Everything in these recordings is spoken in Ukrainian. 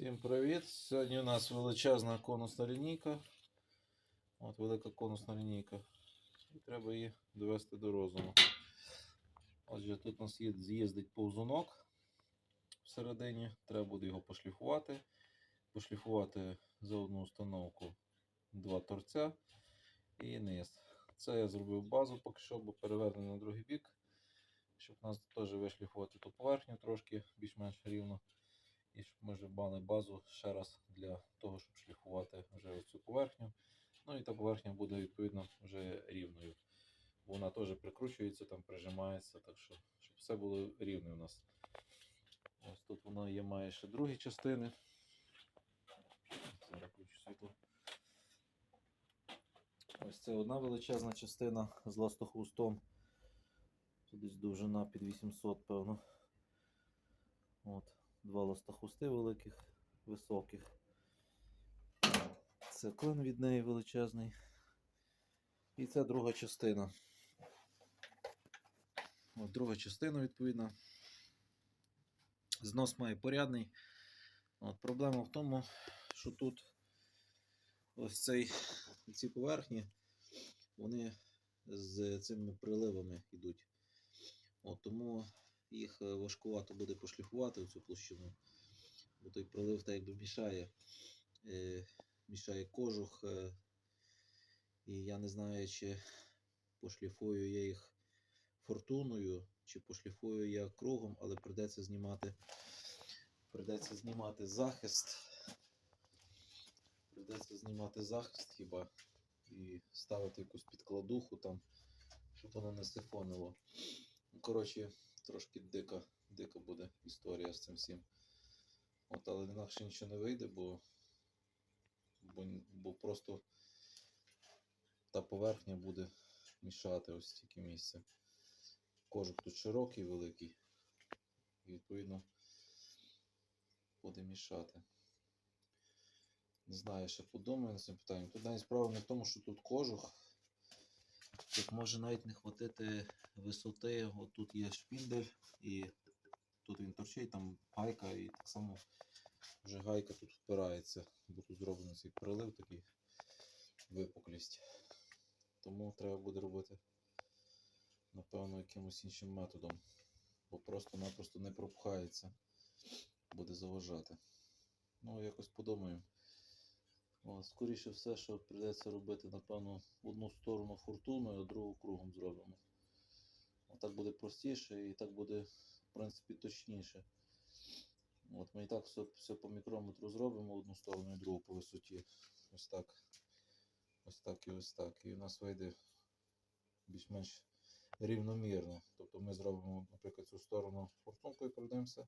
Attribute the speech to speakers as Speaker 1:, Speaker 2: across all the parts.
Speaker 1: Всім привіт! Сьогодні у нас величезна конусна лінійка. От велика конусна лінійка. І треба її довести до розуму. Отже, тут у нас є, з'їздить повзунок всередині. Треба буде його пошліфувати. Пошліфувати за одну установку два торця і низ. Це я зробив базу поки що, бо перевернений на другий бік, щоб у нас теж вишліфувати ту поверхню трошки більш-менш рівно. І щоб ми вже мали базу ще раз для того, щоб шліфувати вже ось цю поверхню. Ну і та поверхня буде відповідно вже рівною. Вона теж прикручується, там прижимається, так що щоб все було рівне у нас. Ось тут воно є має ще другі частини. Зараз включу світло. Ось це одна величезна частина з ластохвостом. Тут десь довжина під 800, певно. От два ластохвости великих, високих. Це клин від неї величезний. І це друга частина. От друга частина, відповідно. Знос має порядний. От Проблема в тому, що тут ось цей, ці поверхні, вони з цими приливами йдуть. От, тому їх е, важкувато буде пошліфувати цю площину, бо той прилив так якби мішає, е, мішає кожух. Е, і я не знаю, чи пошліфую я їх фортуною, чи пошліфую я кругом, але придеться знімати, придеться знімати захист. Придеться знімати захист хіба і ставити якусь підкладуху там, щоб воно не сифонило. Ну, Коротше, трошки дика, дика буде історія з цим всім. От, але інакше нічого не вийде, бо, бо, бо просто та поверхня буде мішати ось тільки місце. Кожух тут широкий, великий, і відповідно буде мішати. Не знаю, ще подумаю над цим питанням. Тут навіть справа не в тому, що тут кожух. Тут може навіть не хватити висоти. От тут є шпіндель, і тут він торчить, там гайка, і так само вже гайка тут впирається, бо тут зроблений цей прилив такий випуклість. Тому треба буде робити, напевно, якимось іншим методом. Бо просто-напросто не пропхається, буде заважати. Ну, якось подумаю. Скоріше все, що прийдеться робити, напевно, одну сторону фортуною, а другу кругом зробимо. Отак буде простіше і так буде, в принципі, точніше. От ми і так все, все по мікрометру зробимо одну сторону і другу по висоті. Ось так. Ось так і ось так. І у нас вийде більш-менш рівномірно. Тобто ми зробимо, наприклад, цю сторону фортункою пройдемося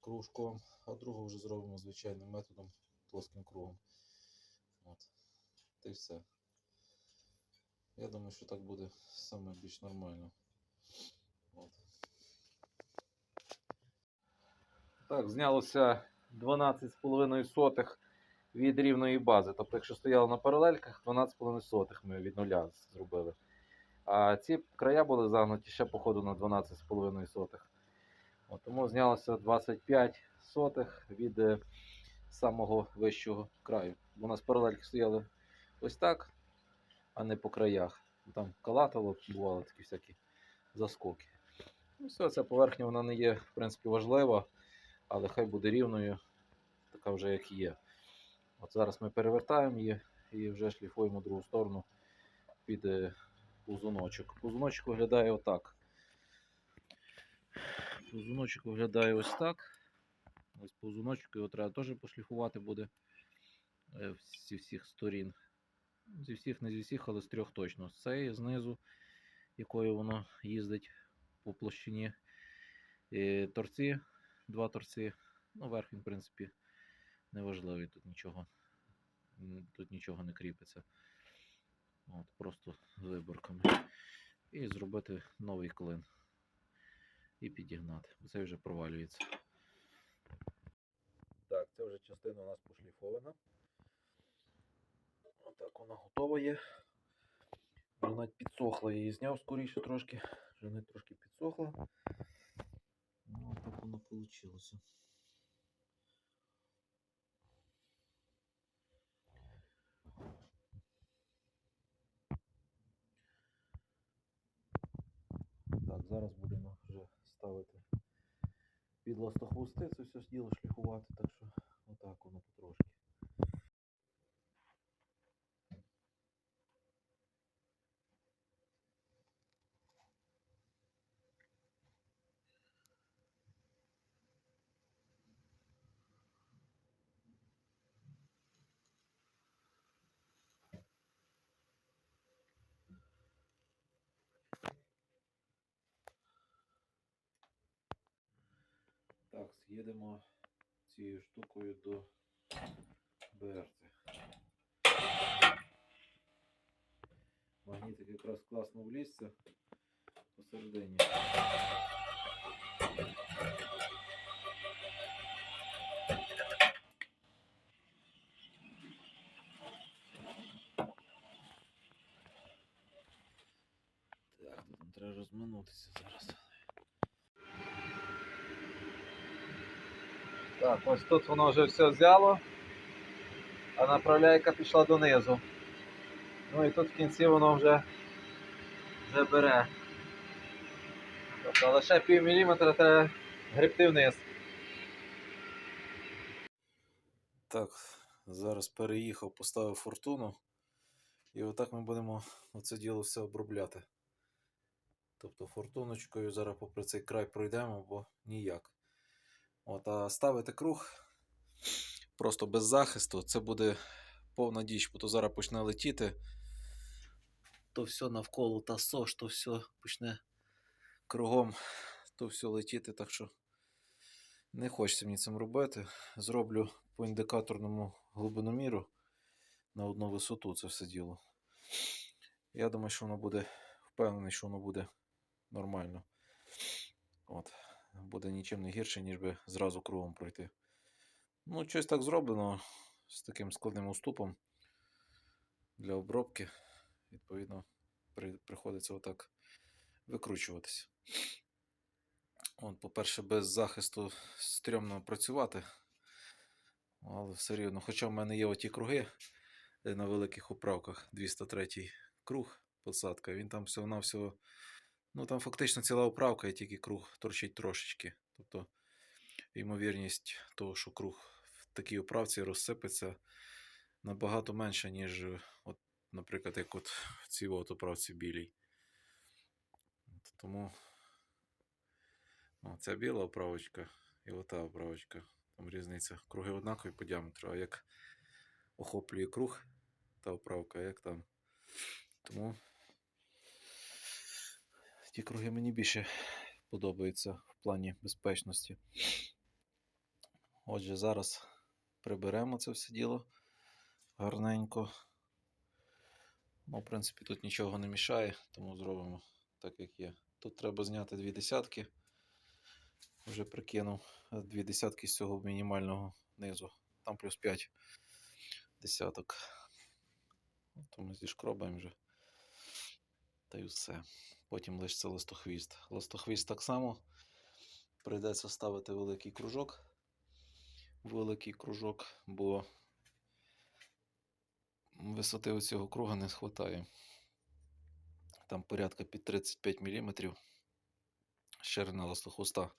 Speaker 1: кружком, а другу вже зробимо звичайним методом плоским кругом. От. Та й все. Я думаю, що так буде саме більш нормально. От. Так, знялося 12,5 сотих від рівної бази. Тобто, якщо стояло на паралельках, 12,5 сотих ми від нуля зробили. А ці края були загнуті ще, походу, на 12,5 сотих. От, тому знялося 25 сотих від е, самого вищого краю. Бо у нас паралельки стояли ось так, а не по краях. Там калатало, бували такі всякі заскоки. Ну, все, ця поверхня вона не є, в принципі, важлива, але хай буде рівною, така вже як є. От зараз ми перевертаємо її і вже шліфуємо другу сторону під е, пузуночок. Пузуночок виглядає отак. Пузуночок виглядає ось так. Ось повзуночок, його треба теж пошліфувати буде е, зі всіх сторін. Зі всіх, не зі всіх, але з трьох точно. З цієї знизу, якою воно їздить по площині. І торці, два торці. Ну, верх він, в принципі, неважливий. Тут нічого, тут нічого не кріпиться. От, просто з виборками. І зробити новий клин. І підігнати. Це вже провалюється. Це вже частина у нас пошліфована. Отак вона готова є. Вже навіть підсохла, я її зняв скоріше трошки, вже навіть трошки підсохла. Ну, так воно вийшло. Так, зараз будемо вже ставити під ластохвости, це все діло шліфувати, так що отак воно потрошки. Так, з'їдемо цією штукою до берти. Магнітик якраз класно влізся посередині. Так, тут нам треба розминутися зараз. Так, ось тут воно вже все взяло, а направляйка пішла донизу. Ну і тут в кінці воно вже, вже бере. Тобто лише пів міліметра треба гребти вниз. Так, зараз переїхав, поставив фортуну. І отак ми будемо оце діло все обробляти. Тобто фортуночкою зараз попри цей край пройдемо, бо ніяк. От, а ставити круг просто без захисту, це буде повна діч, бо то зараз почне летіти. То все навколо та сош, то все почне кругом, то все летіти. Так що не хочеться мені цим робити. Зроблю по індикаторному глибиноміру на одну висоту це все діло. Я думаю, що воно буде впевнений, що воно буде нормально. От буде нічим не гірше, ніж би зразу кругом пройти. Ну, щось так зроблено з таким складним уступом для обробки. Відповідно, при, приходиться отак викручуватися. От, по-перше, без захисту стрьомно працювати. Але все рівно, хоча в мене є оті круги е, на великих управках, 203 круг посадка, він там всього-навсього Ну, там фактично ціла оправка, і тільки круг торчить трошечки. Тобто, ймовірність того, що круг в такій оправці розсипеться набагато менша, ніж, от, наприклад, як от в цій от оправці білій. Тому ну, ця біла оправочка і ота оправочка. Там різниця. Круги однакові по діаметру, а як охоплює круг та оправка, як там. Тому ті круги мені більше подобаються в плані безпечності. Отже, зараз приберемо це все діло гарненько. Ну, в принципі, тут нічого не мішає, тому зробимо так, як є. Тут треба зняти дві десятки. Вже прикинув дві десятки з цього мінімального низу. Там плюс 5 десяток. То ми зішкробаємо вже. Та й все. Потім лишиться листохвіст. Листохвіст так само. Прийдеться ставити великий кружок. Великий кружок, бо висоти цього круга не вистачає. Там порядка під 35 мм ширина листохвоста.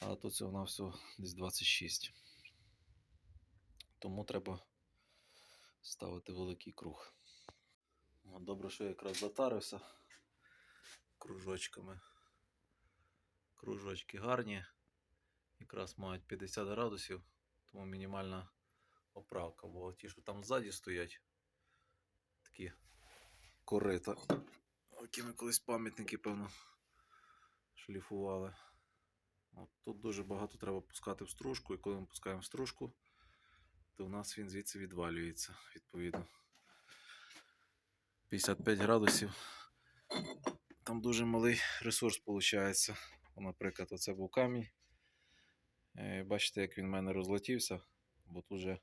Speaker 1: А тут цього на все десь 26. Тому треба ставити великий круг. Добре, що я якраз затарився кружочками. Кружочки гарні, якраз мають 50 градусів, тому мінімальна оправка. Бо ті, що там ззаді стоять, такі корита, які ми колись пам'ятники, певно, шліфували. От Тут дуже багато треба пускати в стружку, і коли ми пускаємо в стружку, то в нас він звідси відвалюється, відповідно. 55 градусів. Там дуже малий ресурс виходить. Наприклад, оце був камінь. Е, Бачите, як він в мене розлетівся, бо тут вже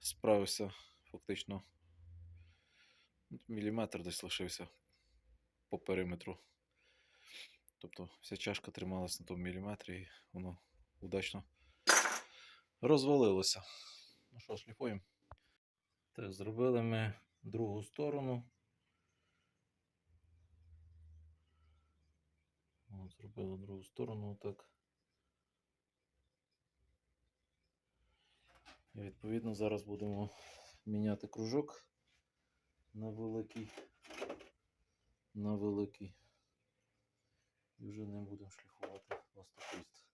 Speaker 1: справився фактично міліметр десь лишився по периметру. Тобто вся чашка трималась на тому міліметрі і воно удачно розвалилося. Ну що, шліфуємо. Так, зробили ми другу сторону. От зробили другу сторону так. І відповідно зараз будемо міняти кружок на великий. На великий. І вже не будемо шліфувати ластохвіст.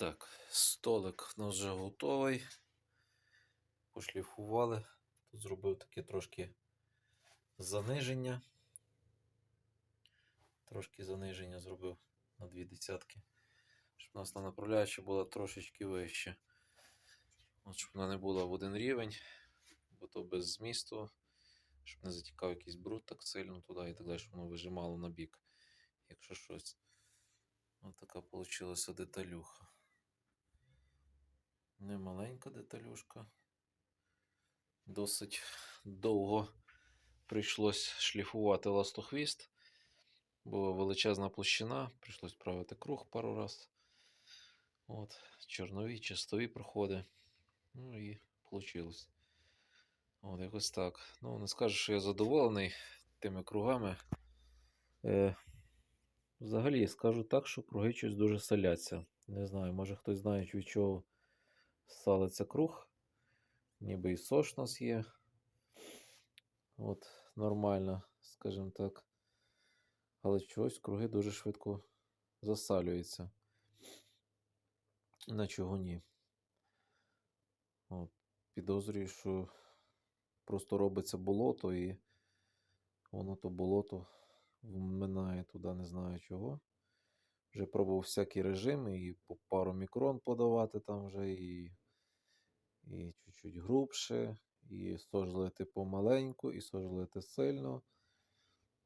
Speaker 1: Так, столик у нас вже готовий. Пошліфували. Тут зробив таке трошки заниження. Трошки заниження зробив на дві десятки. Щоб у нас на направляюча була трошечки вище. От, щоб вона не була в один рівень, бо то без змісту, щоб не затікав якийсь бруд так сильно туди і так далі, щоб воно вижимало на бік, якщо щось. Ось така вийшла деталюха. Не маленька деталюшка. Досить довго прийшлось шліфувати ластохвіст. Була величезна площина, прийшлось правити круг пару раз. От, чорнові, чистові проходи. Ну і вийшло. От, якось так. Ну, не скажу, що я задоволений тими кругами. Е, взагалі, скажу так, що круги щось дуже соляться. Не знаю, може хтось знає, від чого салиться круг. Ніби і сош у нас є. От, нормально, скажімо так. Але чогось круги дуже швидко засалюються. На чого ні. От, підозрюю, що просто робиться болото і воно то болото вминає туди, не знаю чого. Вже пробував всякі режими, і по пару мікрон подавати там вже, і, і чуть-чуть грубше, і сожлити помаленьку, і сожлити сильно.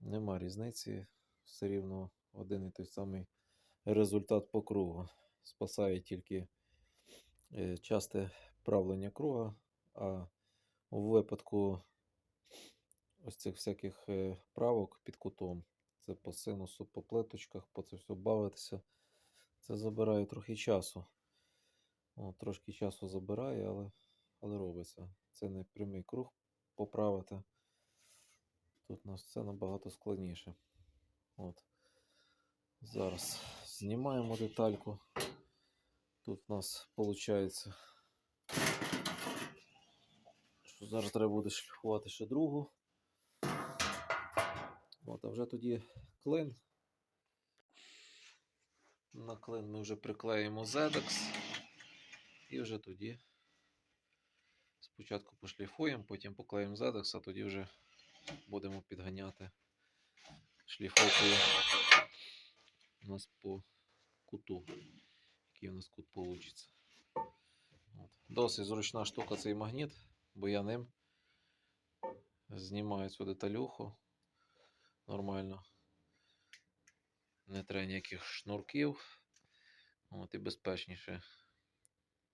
Speaker 1: Нема різниці, все рівно один і той самий результат по кругу. Спасає тільки е, часте правлення круга, а у випадку ось цих всяких е, правок під кутом, це по синусу, по плиточках, по це все бавитися, це забирає трохи часу. О, трошки часу забирає, але, але робиться. Це не прямий круг поправити. Тут у нас все набагато складніше. От. Зараз знімаємо детальку. Тут у нас виходить, що зараз треба буде шліфувати ще другу. От, а вже тоді клин. На клин ми вже приклеїмо ZX. І вже тоді спочатку пошліфуємо, потім поклеїмо ZX, а тоді вже будемо підганяти шліфовкою у нас по куту, який у нас кут вийде. Досить зручна штука цей магніт, бо я ним знімаю цю деталюху нормально. Не треба ніяких шнурків. От, і безпечніше.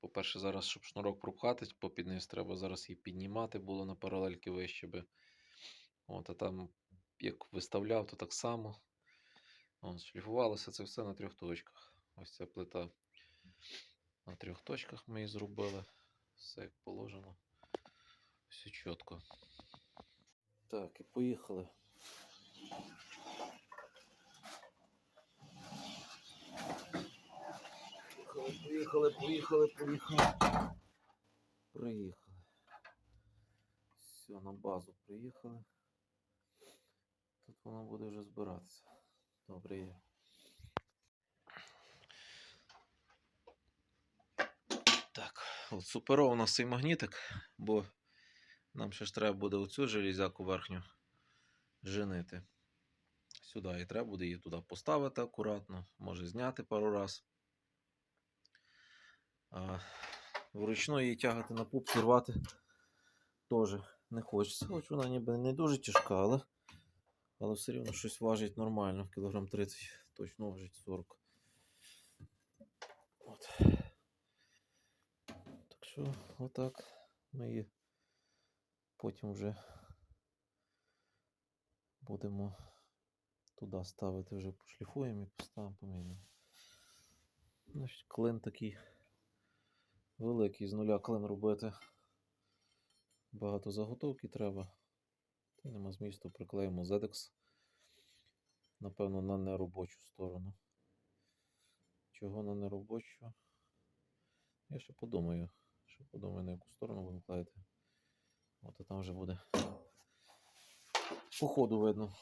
Speaker 1: По-перше, зараз, щоб шнурок пропхати попід низ, треба зараз її піднімати було на паралельки вище би. От, а там, як виставляв, то так само. От, шліфувалося це все на трьох точках. Ось ця плита на трьох точках ми її зробили. Все як положено. Все чітко. Так, і поїхали. Поїхали, поїхали, поїхали. Приїхали. Все, на базу приїхали. Тут воно буде вже збиратися. Добре є. Так, от суперов у нас цей магнітик, бо нам ще ж треба буде оцю железяку верхню женити. Сюди і треба буде її туди поставити акуратно, може зняти пару раз. Вручну її тягати на пупки, рвати теж не хочеться. Хоч вона ніби не дуже тяжка, але, але все рівно щось важить нормально. Кілограм 30 точно важить 40. От. Так що, отак ми її потім вже будемо туди ставити, вже пошліфуємо і поставимо. Значить, клин такий великий, з нуля клин робити. Багато заготовки треба. Та нема змісту, приклеїмо ZX. Напевно, на неробочу сторону. Чого на неробочу? Я ще подумаю. Ще подумаю, на яку сторону будемо клеїти. От і там вже буде. По ходу видно.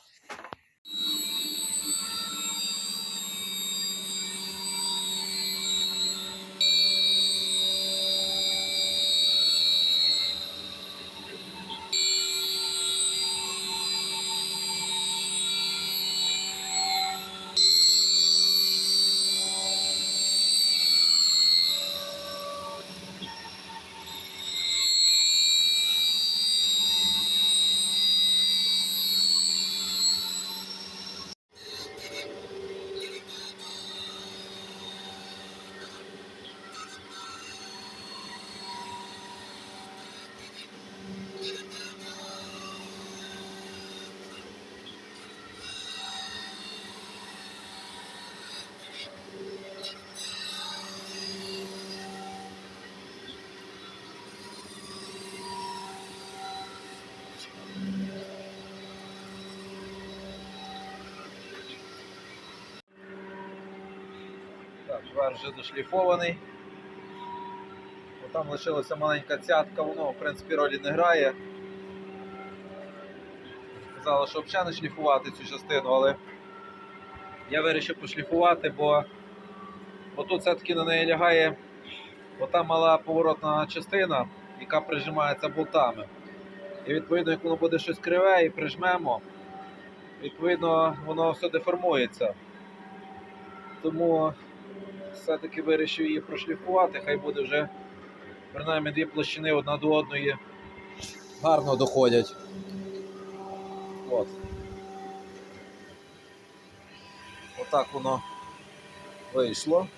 Speaker 2: Верх вже дошліфований. Там лишилася маленька цятка, воно в принципі ролі не грає. Казали, що взагалі не шліфувати цю частину, але я вирішив пошліфувати, бо, бо тут все-таки на неї лягає ота мала поворотна частина, яка прижимається болтами. І відповідно, як воно буде щось криве і прижмемо, відповідно воно все деформується. Тому все-таки вирішив її прошліфувати, хай буде вже принаймні дві площини одна до одної гарно доходять. От. Отак воно вийшло.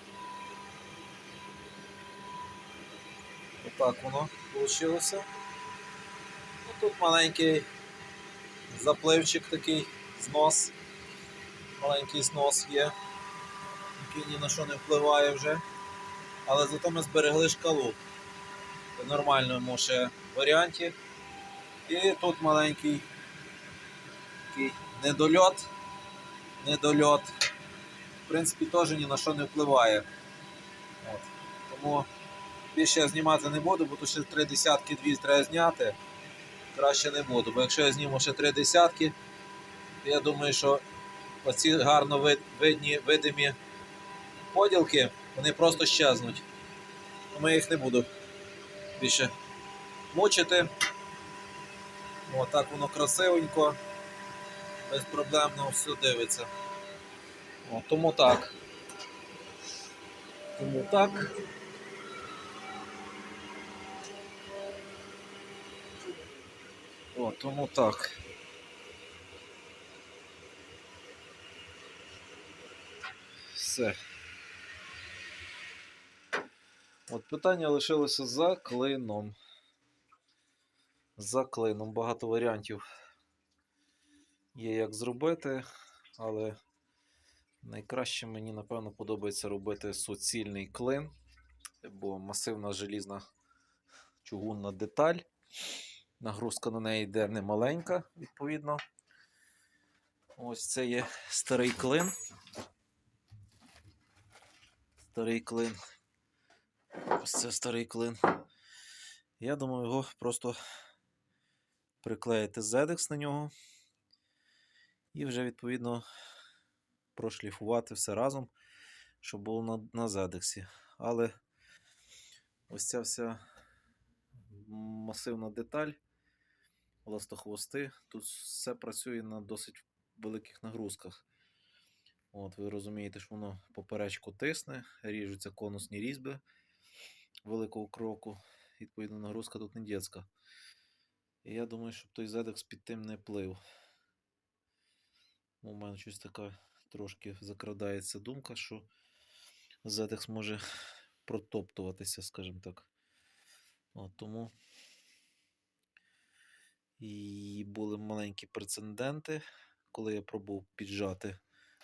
Speaker 2: Отак воно вийшло. Ну, тут маленький запливчик такий, знос. Маленький знос є який ні на що не впливає вже. Але зато ми зберегли шкалу в нормальному ще варіанті. І тут маленький такий недольот. Недольот. В принципі, теж ні на що не впливає. От. Тому більше я знімати не буду, бо тут ще три десятки дві треба зняти. Краще не буду, бо якщо я зніму ще три десятки, то я думаю, що оці гарно видні, видимі поділки, вони просто щезнуть. Я їх не буду більше мучити. Отак воно красивенько, безпроблемно все дивиться. О, тому так. Тому так. О, тому так. Все. От питання лишилося за клином. За клином. Багато варіантів є як зробити, але найкраще мені, напевно, подобається робити суцільний клин, бо масивна желізна чугунна деталь. Нагрузка на неї йде немаленька, відповідно. Ось це є старий клин. Старий клин. Ось це старий клин. Я думаю, його просто приклеїти ZX на нього. І вже відповідно прошліфувати все разом, щоб було на, на ZX. Але ось ця вся масивна деталь, ластохвости, тут все працює на досить великих нагрузках. От, ви розумієте, що воно поперечку тисне, ріжуться конусні різьби.
Speaker 1: Великого кроку. Відповідно, нагрузка тут не дітська. І я думаю, щоб той ZX під тим не плив. У мене щось така трошки закрадається думка, що ZX може протоптуватися, скажімо так. От тому і були маленькі прецеденти, коли я пробував піджати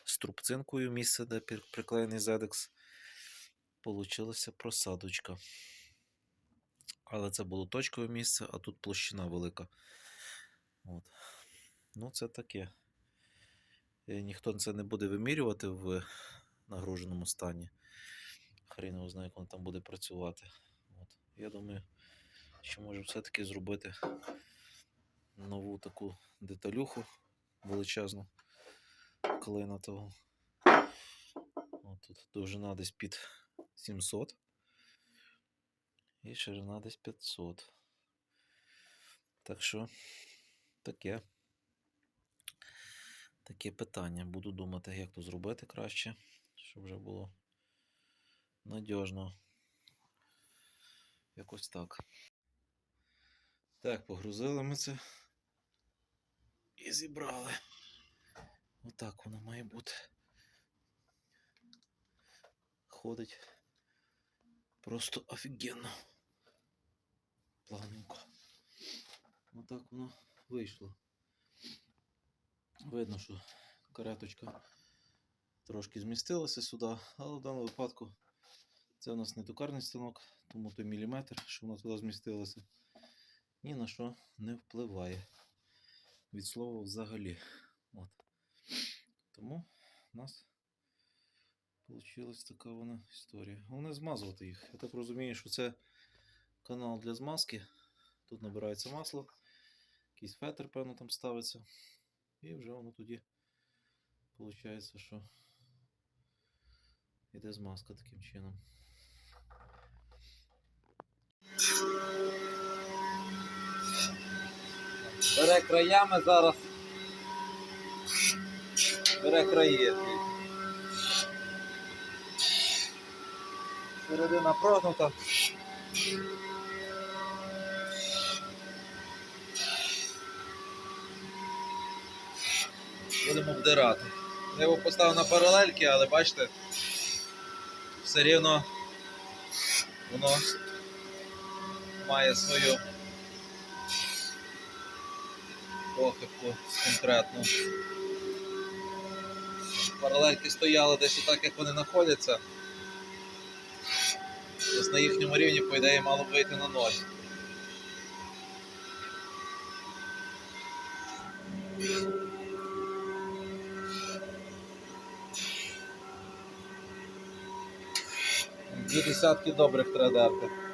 Speaker 1: струбцинкою місце, де приклеєний ZX. Получилася просадочка. Але це було точкове місце, а тут площина велика. От. Ну, це таке. Е, Ніхто це не буде вимірювати в нагруженому стані. Хрін його знає, як воно там буде працювати. От. Я думаю, що може все-таки зробити нову таку деталюху величезну клинатого. От тут довжина десь під 700 і ширина десь 500. Так що таке. Таке питання. Буду думати, як то зробити краще, щоб вже було надіжно. Якось так. Так, погрузили ми це і зібрали. Отак воно має бути. Ходить просто офігенно. Плавненько. Отак воно вийшло. Видно, що кареточка трошки змістилася сюди, але в даному випадку це у нас не токарний станок, тому той міліметр, що воно туди змістилося, ні на що не впливає. Від слова взагалі. От. Тому у нас вийшла така вона історія. Головне змазувати їх. Я так розумію, що це канал для змазки. Тут набирається масло, якийсь фетр, певно, там ставиться. І вже воно тоді виходить, що йде змазка таким чином.
Speaker 2: Бере краями зараз. Бере краї. Середина прогнута. Будемо вдирати. Я його поставив на паралельки, але бачите, все рівно воно має свою похибку конкретну. Паралельки стояли десь отак, як вони знаходяться. Ось на їхньому рівні, по ідеї, мало б вийти на ноль. Дві десятки добрих треба дерти.